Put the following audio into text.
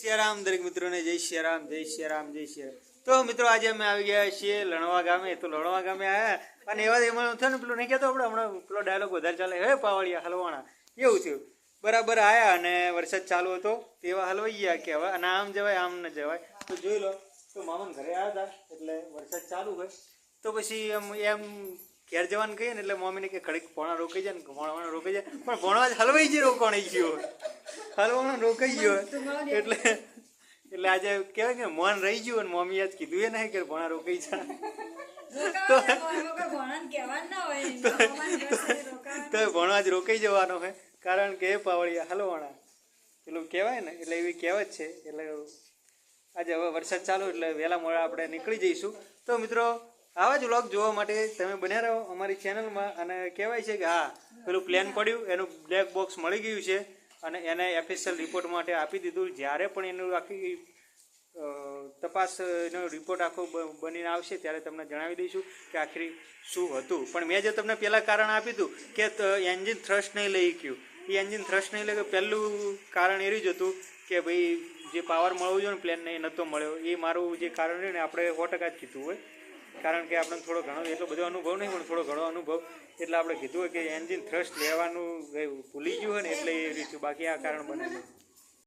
સિયારામ, દરેક મિત્રોને જય સિયારામ જય સિયારામ જય સિયારામ. તો મિત્રો, આજે અમે આવી ગયા છીએ લણવા ગામે. તો લણવા ગામે આવ્યા અને એવા એમાં થયું ને પેલું નહીં કહેતો આપણે, હમણાં પેલો ડાયલોગ વધારે ચાલે. હે પાવળિયા, હલવાણા. એવું થયું. બરાબર આવ્યા અને વરસાદ ચાલુ હતો. તેવા હલવાઈ ગયા કે હવે અને આમ જવાય, આમ ન જવાય. તો જોઈ લો. તો મામાને ઘરે આવ્યા હતા, એટલે વરસાદ ચાલુ હોય. તો પછી એમ એમ ઘેર જવાનું કહીએ ને એટલે મમ્મીને કે ઘડીક ભોણા રોકાઈ જાય ને ભોણાવાળા રોકાઈ જાય. પણ ભોણવા જ હલવાઈ જ રોકાણી ગયો હલવાનો રોકાઈ ગયો. એટલે એટલે આજે કહેવાય કે મન રહી ગયું અને મમ્મી આજ કીધું એ નહીં કે ભણા રોકાઈ જાય તો ભણવા જ રોકાઈ જવાનો હે કારણ કે એ પાવળિયા હલવાણા પેલું કહેવાય ને એટલે એવી કહેવત છે. એટલે આજે હવે વરસાદ ચાલુ એટલે વહેલા મોડા આપણે નીકળી જઈશું. તો મિત્રો આવા જ વ્લોગ જોવા માટે તમે બન્યા રહો અમારી ચેનલમાં અને કહેવાય છે કે હા પેલું પ્લેન પડ્યું એનું બ્લેક બોક્સ મળી ગયું છે. અને એને એફએસએલ રિપોર્ટ માટે આપી દીધું. જ્યારે પણ એનું આખી તપાસ એનો રિપોર્ટ આખો બનીને આવશે ત્યારે તમને જણાવી દઈશું કે આખરી શું હતું. પણ મેં જે તમને પહેલાં કારણ આપી હતું કે એન્જિન થ્રસ્ટ નહીં લઈ ગયું એ એન્જિન થ્રસ્ટ નહીં લઈ ગયું પહેલું કારણ એવું જ હતું કે ભાઈ, જે પાવર મળવો જોઈએ ને પ્લેનને એ નહોતો મળ્યો. એ મારું જે કારણ રહ્યું ને, આપણે સો ટકા જ કીધું હોય. કારણ કે આપણને થોડો ઘણો એટલો બધો અનુભવ નહીં, પણ થોડો ઘણો અનુભવ. એટલે આપણે કીધું કે એન્જિન થ્રસ્ટ લેવાનું ભૂલી ગયું હોય ને એટલે એ રીતે બાકી આ કારણ બને